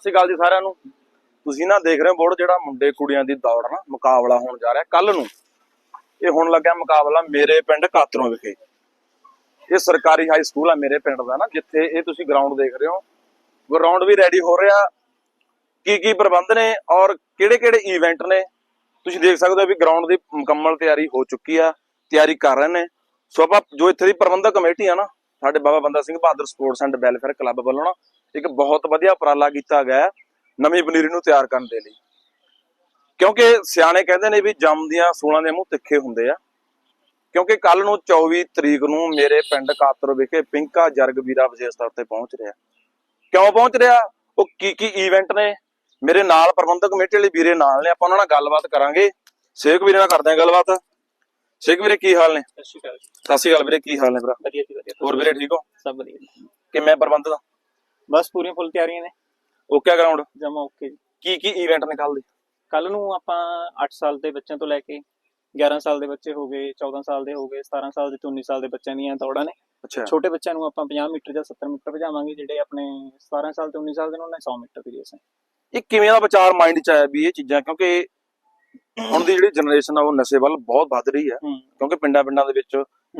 ਸਤਿ ਸ਼੍ਰੀ ਅਕਾਲ ਜੀ ਸਾਰਿਆਂ ਨੂੰ। ਤੁਸੀਂ ਨਾ ਦੇਖ ਰਹੇ ਹੋ ਬੋਰਡ ਜਿਹੜਾ ਮੁੰਡੇ ਕੁੜੀਆਂ ਦੀ ਦੌੜ ਨਾ, ਮੁਕਾਬਲਾ ਹੋਣ ਜਾ ਰਿਹਾ। ਕੱਲ ਨੂੰ ਇਹ ਹੁਣ ਲੱਗਿਆ ਮੁਕਾਬਲਾ ਮੇਰੇ ਪਿੰਡ ਕਾਤਰੋਂ ਵਿਖੇ। ਇਹ ਸਰਕਾਰੀ ਹਾਈ ਸਕੂਲ ਆ ਮੇਰੇ ਪਿੰਡ ਦਾ ਨਾ, ਜਿੱਥੇ ਇਹ ਤੁਸੀਂ ਗਰਾਊਂਡ ਦੇਖ ਰਹੇ ਹੋ। ਗਰਾਊਂਡ ਵੀ ਰੈਡੀ ਹੋ ਰਿਹਾ। ਕੀ ਕੀ ਪ੍ਰਬੰਧ ਨੇ ਔਰ ਕਿਹੜੇ ਕਿਹੜੇ ਇਵੈਂਟ ਨੇ? ਤੁਸੀਂ ਦੇਖ ਸਕਦੇ ਹੋ ਵੀ ਗਰਾਊਂਡ ਦੀ ਮੁਕੰਮਲ ਤਿਆਰੀ ਹੋ ਚੁੱਕੀ ਆ, ਤਿਆਰੀ ਕਰ ਰਹੇ ਨੇ। ਸੋ ਆਪਾਂ ਜੋ ਇੱਥੇ ਦੀ ਪ੍ਰਬੰਧਕ ਕਮੇਟੀ ਆ ਨਾ, ਸਾਡੇ Baba Banda Singh Bahadur sports and welfare club ਵੱਲੋਂ ਨਾ ਇੱਕ ਬਹੁਤ ਵਧੀਆ ਉਪਰਾਲਾ ਕੀਤਾ ਗਿਆ ਨਵੀਂ ਪਨੀਰੀ ਨੂੰ ਤਿਆਰ ਕਰਨ ਦੇ ਲਈ। ਕਿਉਂਕਿ ਸਿਆਣੇ ਕਹਿੰਦੇ ਨੇ ਵੀ ਜੰਮਦੀਆਂ ਸੂਲਾਂ ਦੇ ਮੂੰਹ ਤਿੱਖੇ ਹੁੰਦੇ ਆ। ਕਿਉਂਕਿ ਕੱਲ ਨੂੰ 24 ਤਰੀਕ ਨੂੰ ਮੇਰੇ ਪਿੰਡ ਕਾਤਰ ਵਿਖੇ ਪਿੰਕਾ ਜਰਗ ਵੀਰਾ ਵਿਸ਼ੇਸ਼ ਤੌਰ ਤੇ ਪਹੁੰਚ ਰਿਹਾ। ਕਿਉਂ ਪਹੁੰਚ ਰਿਹਾ? ਉਹ ਕੀ ਕੀ ਇਵੈਂਟ ਨੇ? ਮੇਰੇ ਨਾਲ ਪ੍ਰਬੰਧਕ ਕਮੇਟੀ ਵਾਲੇ ਵੀਰੇ ਨਾਲ ਨੇ ਆਪਾਂ ਉਹਨਾਂ ਨਾਲ ਗੱਲਬਾਤ ਕਰਾਂਗੇ। ਸੇਖ ਵੀਰੇ ਨਾਲ ਕਰਦੇ ਹਾਂ ਗੱਲਬਾਤ। ਸੇਖ ਵੀਰੇ ਕੀ ਹਾਲ ਨੇ? ਸਤਿ ਸ਼੍ਰੀ ਅਕਾਲ ਸਤਿ ਸ਼੍ਰੀ ਅਕਾਲ ਵੀਰੇ ਕੀ ਹਾਲ ਨੇ ਭਰਾ? ਵਧੀਆ ਜੀ ਵਧੀਆ। ਹੋਰ ਵੀਰੇ ਠੀਕ ਹੋ? ਸਭ ਵਧੀਆ। ਕਿਵੇਂ ਪ੍ਰਬੰਧ ਦਾ? ਬਸ ਪੂਰੀਆਂ ਫੁੱਲ ਤਿਆਰੀਆਂ ਨੇ। ਓਕੇ ਗਰਾਊਂਡ ਜਮਾ ਓਕੇ ਜੀ। ਕੀ ਕੀ ਇਵੈਂਟ ਨੇ ਕੱਲ ਨੂੰ ਆਪਾਂ 8 ਸਾਲ ਦੇ ਬੱਚਿਆਂ ਤੋਂ ਲੈ ਕੇ 11 ਸਾਲ ਦੇ ਬੱਚੇ ਹੋ ਗਏ 14 ਸਾਲ ਦੇ ਹੋ ਗਏ 17 ਸਾਲ ਦੇ ਤੇ 19 ਸਾਲ ਦੇ ਬੱਚਿਆਂ ਦੀਆਂ ਦੌੜਾਂ ਨੇ। ਅੱਛਾ। ਛੋਟੇ ਬੱਚਿਆਂ ਨੂੰ ਆਪਾਂ 50 ਮੀਟਰ ਜਾਂ 70 ਮੀਟਰ ਭਜਾਵਾਂਗੇ ਜਿਹੜੇ ਆਪਣੇ 17 ਸਾਲ ਤੇ 19 ਸਾਲ ਦੇ ਨੇ ਉਹਨਾਂ ਨੇ 100 ਮੀਟਰ ਦੀ ਰੇਸ ਹੈ ਇਹ ਕਿਵੇਂ ਦਾ ਵਿਚਾਰ ਮਾਈਂਡ ਚ ਆਇਆ ਵੀ ਇਹ ਚੀਜ਼ਾਂ? ਕਿਉਂਕਿ ਹੁਣ ਦੀ ਜਿਹੜੀ ਜਨਰੇਸ਼ਨ ਆ ਉਹ ਨਸ਼ੇ ਵੱਲ ਬਹੁਤ ਵੱਧ ਰਹੀ ਹੂੰ। ਕਿਉਂਕਿ ਪਿੰਡਾਂ ਪਿੰਡਾਂ ਦੇ ਵਿੱਚ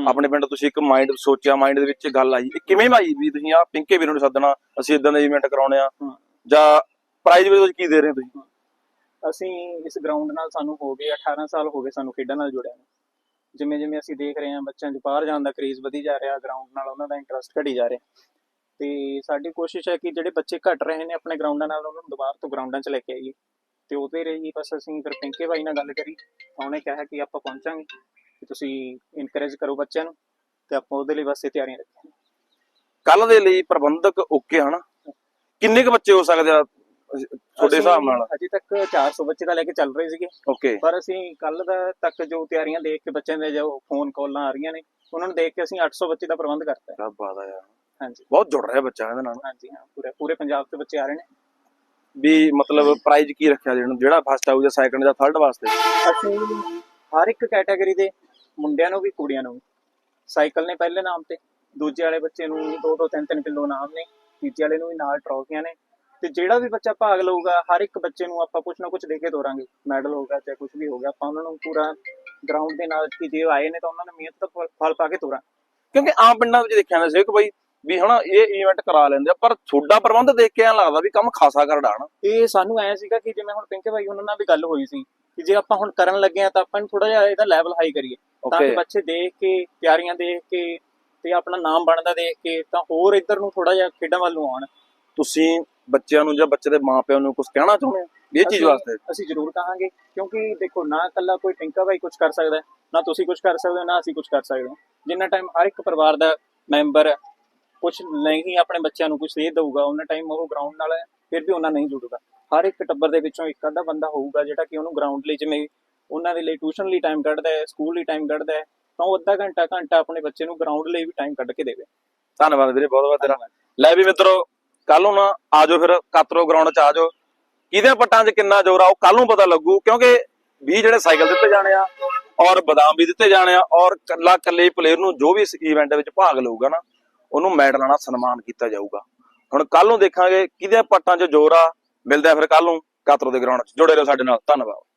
ਆਪਣੇ ਪਿੰਡ ਤੁਸੀਂ ਇੱਕ ਮਾਈਂਡ ਸੋਚਿਆ ਮਾਈਂਡ ਦੇ ਵਿੱਚ ਗੱਲ ਆਈ। ਇਹ ਕਿਵੇਂ ਆਈ ਵੀ ਤੁਸੀਂ ਆ ਪਿੰਕੇ ਵੀਰ ਨੂੰ ਸੱਦਣਾ ਅਸੀਂ ਇਦਾਂ ਦੇ ਇਵੈਂਟ ਕਰਾਉਣੇ ਆ। ਜਾਂ ਪ੍ਰਾਈਜ਼ ਵੀ ਤੁਸੀਂ ਕੀ ਦੇ ਰਹੇ ਹੋ ਤੁਸੀਂ? ਅਸੀਂ ਇਸ ਗਰਾਊਂਡ ਨਾਲ ਸਾਨੂੰ ਹੋ ਗਏ 18 ਸਾਲ ਹੋ ਗਏ ਸਾਨੂੰ ਖੇਡਾਂ ਨਾਲ ਜੁੜਿਆ ਜਿਵੇਂ ਜਿਵੇਂ ਅਸੀਂ ਦੇਖ ਰਹੇ ਹਾਂ ਬੱਚਿਆਂ 'ਚ ਬਾਹਰ ਜਾਣ ਦਾ ਕ੍ਰੇਜ਼ ਵਧੀ ਜਾ ਰਿਹਾ ਗਰਾਊਂਡ ਨਾਲ ਉਹਨਾਂ ਦਾ ਇੰਟਰਸਟ ਘਟੀ ਜਾ ਰਿਹਾ। ਤੇ ਸਾਡੀ ਕੋਸ਼ਿਸ਼ ਹੈ ਕਿ ਜਿਹੜੇ ਬੱਚੇ ਘਟ ਰਹੇ ਨੇ ਆਪਣੇ ਗਰਾਊਂਡਾਂ ਨਾਲ ਉਹਨਾਂ ਨੂੰ ਦੁਬਾਰਾ ਤੋਂ ਗਰਾਊਂਡਾਂ 'ਚ ਲੈ ਕੇ ਆਈਏ। ਤੇ ਉਹਦੇ ਰਹੀ ਬਸ ਅਸੀਂ ਫਿਰ ਪਿੰਕੇ ਬਾਈ ਨਾਲ ਗੱਲ ਕਰੀ ਤਾਂ ਉਹਨੇ ਕਿਹਾ ਕਿ ਆਪਾਂ ਪਹੁੰਚਾਂਗੇ ਕਿ ਤੁਸੀਂ ਇਨਕਰੇਜ ਕਰੋ ਬੱਚਿਆਂ ਨੂੰ ਤੇ ਆਪਾਂ ਉਹਦੇ ਲਈ ਬਸ ਇਹ ਤਿਆਰੀਆਂ ਰੱਖੀਆਂ। ਕੱਲ ਦੇ ਲਈ ਪ੍ਰਬੰਧਕ ਓਕੇ ਹਨਾ ਕਿੰਨੇ ਕੁ ਬੱਚੇ ਹੋ ਸਕਦੇ ਆ ਤੁਹਾਡੇ ਹਿਸਾਬ ਨਾਲ? ਅਜੇ ਤੱਕ 400 ਬੱਚੇ ਤਾਂ ਲੈ ਕੇ ਚੱਲ ਰਹੇ ਸੀਗੇ। ਓਕੇ। ਪਰ ਅਸੀਂ ਕੱਲ ਦਾ ਤੱਕ ਜੋ ਤਿਆਰੀਆਂ ਦੇਖ ਕੇ ਬੱਚਿਆਂ ਦੇ ਜੋ ਫੋਨ ਕਾਲਾਂ ਆ ਰਹੀਆਂ ਨੇ ਉਹਨਾਂ ਨੂੰ ਦੇਖ ਕੇ ਅਸੀਂ 800 ਬੱਚੇ ਦਾ ਪ੍ਰਬੰਧ ਕਰਤਾ ਹੈ। ਕੀ ਬਾਤ ਆ ਯਾਰ। ਹਾਂਜੀ। ਬਹੁਤ ਜੁੜ ਰਿਹਾ ਬੱਚਾ ਇਹਦੇ ਨਾਲ। ਹਾਂਜੀ ਹਾਂ ਪੂਰੇ ਪੂਰੇ ਪੰਜਾਬ ਤੋਂ ਬੱਚੇ ਆ ਰਹੇ ਨੇ। ਵੀ ਮਤਲਬ ਪ੍ਰਾਈਜ਼ ਕੀ ਰੱਖਿਆ ਜਿਹੜਾ ਜਿਹੜਾ ਫਸਟ ਆਊ ਜਾਂ ਸੈਕੰਡ ਜਾਂ ਥਰਡ ਵਾਸਤੇ? ਅਸੀਂ ਹਰ ਇੱਕ ਕੈਟਾਗਰੀ ਦੇ ਮੁੰਡਿਆਂ ਨੂੰ ਵੀ ਕੁੜੀਆਂ ਨੂੰ ਵੀ। ਸਾਈਕਲ ਨੇ ਪਹਿਲੇ ਨਾਮ ਤੇ ਦੂਜੇ ਵਾਲੇ ਬੱਚੇ ਨੂੰ 2-2 3-3 ਕਿਲੋ ਨਾਮ ਨੇ ਤੀਜੇ ਵਾਲੇ ਨੂੰ ਵੀ ਨਾਲ ਟਰੋਫੀਆਂ ਨੇ। ਤੇ ਜਿਹੜਾ ਵੀ ਬੱਚਾ ਭਾਗ ਲਊਗਾ ਹਰ ਇੱਕ ਬੱਚੇ ਨੂੰ ਆਪਾਂ ਕੁਝ ਨਾ ਕੁਝ ਦੇ ਕੇ ਤੋਰਾਂਗੇ। ਮੈਡਲ ਹੋਗਾ ਚਾਹੇ ਕੁਝ ਵੀ ਹੋਗਾ ਆਪਾਂ ਉਹਨਾਂ ਨੂੰ ਪੂਰਾ ਗਰਾਊਂਡ ਦੇ ਨਾਲ ਕਿ ਜੇ ਆਏ ਨੇ ਤਾਂ ਉਹਨਾਂ ਨੇ ਮਿਹਨਤ ਦਾ ਫਲ- ਪਾ ਕੇ ਤੋਰਾਂ। ਕਿਉਂਕਿ ਆਮ ਪਿੰਡਾਂ ਵਿੱਚ ਦੇਖਿਆ ਨਾ ਸੇਖ ਬਾਈ ਵੀ ਹਨਾ ਇਹ ਇਵੈਂਟ ਕਰਾ ਲੈਂਦੇ ਆ। ਪਰ ਤੁਹਾਡਾ ਪ੍ਰਬੰਧ ਦੇਖ ਕੇ ਐਂ ਲੱਗਦਾ ਵੀ ਕੰਮ ਖਾਸਾ ਕਰੜਾ ਹਨਾ। ਇਹ ਸਾਨੂੰ ਐ ਸੀਗਾ ਕਿ ਜਿਵੇਂ ਹੁਣ ਪਿੰਕੇ ਭਾਈ ਉਹਨਾਂ ਨਾਲ ਵੀ ਗੱਲ ਹੋਈ ਸੀ ਕਿ ਜੇ ਆਪਾਂ ਹੁਣ ਕਰਨ ਲੱਗੇ ਆ ਤਾਂ ਆਪਾਂ ਨੂੰ ਥੋੜਾ ਜਿਹਾ ਇਹਦਾ ਲੈਵਲ ਹਾਈ ਕਰੀਏ। ਤਾਂ ਕਿ ਬੱਚੇ ਦੇਖ ਕੇ ਤਿਆਰੀਆਂ ਦੇਖ ਕੇ ਤੇ ਆਪਣਾ ਨਾਮ ਬਣਦਾ ਦੇਖ ਕੇ ਤਾਂ ਹੋਰ ਇੱਧਰ ਨੂੰ ਥੋੜਾ ਜਿਹਾ ਖੇਡਾਂ ਵੱਲ ਨੂੰ ਆਉਣ। ਤੁਸੀਂ ਬੱਚਿਆਂ ਨੂੰ ਜਾਂ ਬੱਚੇ ਦੇ ਮਾਪਿਆਂ ਨੂੰ ਕੁਝ ਕਹਿਣਾ ਚਾਹੁੰਦੇ ਹੋ? ਇਹ ਚੀਜ਼ ਵਾਸਤੇ। ਅਸੀਂ ਜ਼ਰੂਰ ਕਹਾਂਗੇ ਕਿਉਂਕਿ ਦੇਖੋ ਨਾ ਇਕੱਲਾ ਕੋਈ ਟਿੰਕਾ ਭਾਈ ਕੁਝ ਕਰ ਸਕਦਾ ਨਾ ਤੁਸੀਂ ਕੁਝ ਕਰ ਸਕਦੇ ਹੋ ਨਾ ਅਸੀਂ ਕੁਝ ਕਰ ਸਕਦੇ ਹਾਂ। ਜਿੰਨਾ ਟਾਈਮ ਹਰ ਇੱਕ ਪਰਿਵਾਰ ਦਾ ਮੈਂਬਰ ਕੁਝ ਨਹੀਂ ਆਪਣੇ ਬੱਚਿਆਂ ਨੂੰ ਕੁਝ ਦੇ ਦਊਗਾ ਉਹਨਾਂ ਟਾਈਮ ਉਹ ਗਰਾਊਂਡ ਨਾਲ ਹੈ, ਫਿਰ ਵੀ ਉਹਨਾਂ ਨਹੀਂ ਜੁੜੂਗਾ। ਹਰ ਇੱਕ ਟੱਬਰ ਦੇ ਵਿੱਚੋਂ ਇੱਕ ਅੱਧਾ ਬੰਦਾ ਹੋਊਗਾ ਜਿਹੜਾ ਕਿ ਉਹਨੂੰ ਗਰਾਊਂਡ ਲਈ ਜਿਵੇਂ ਉਹਨਾਂ ਦੇ ਲਈ ਟਿਊਸ਼ਨ ਲਈ ਟਾਈਮ ਕੱਢਦਾ ਹੈ ਸਕੂਲ ਲਈ ਟਾਈਮ ਕੱਢਦਾ ਹੈ ਤਾਂ ਉਹ ਅੱਧਾ ਘੰਟਾ ਘੰਟਾ ਆਪਣੇ ਬੱਚੇ ਨੂੰ ਗਰਾਊਂਡ ਲਈ ਵੀ ਟਾਈਮ ਕੱਢ ਕੇ ਦੇਵੇ। ਧੰਨਵਾਦ ਵੀਰੇ ਬਹੁਤ ਬਹੁਤ ਤੇਰਾ। ਲੈ ਵੀ ਮਿੱਤਰੋ ਕੱਲ ਨੂੰ ਨਾ ਆਜੋ ਫਿਰ ਕਾਤਰੋ ਗਰਾਊਂਡ 'ਚ ਆਜੋ। ਕਿਹਦੇ ਪੱਟਾਂ 'ਚ ਕਿੰਨਾ ਜ਼ੋਰ ਆ ਉਹ ਕੱਲ ਨੂੰ ਪਤਾ ਲੱਗੂ ਕਿਉਂਕਿ 20 ਜਿਹੜੇ ਸਾਈਕਲ ਦਿੱਤੇ ਜਾਣੇ ਆ ਔਰ ਬਦਾਮ ਵੀ ਦਿੱਤੇ ਜਾਣੇ ਆ ਔਰ ਕੱਲਾ ਕੱਲੇ ਪਲੇਅਰ ਨੂੰ ਜੋ ਵੀ ਇਸ ਇਵੈਂਟ ਵਿੱਚ ਭਾਗ ਲਊਗਾ ਨਾ ਉਹਨੂੰ ਮੈਡਲਾਂ ਨਾਲ ਸਨਮਾਨ ਕੀਤਾ ਜਾਊਗਾ। ਹੁਣ ਕੱਲ ਨੂੰ ਦੇਖਾਂਗੇ ਕਿਹਦੇ ਪੱਟਾਂ 'ਚ ਜ਼ੋਰ ਆ ਮਿਲਦੇ ਫਿਰ ਕੱਲ ਨੂੰ ਕਾਤਰੋ ਦੇ ਗਰਾਊਂਡ 'ਚ। ਜੁੜੇ ਰਹੋ ਸਾਡੇ ਨਾਲ। ਧੰਨਵਾਦ।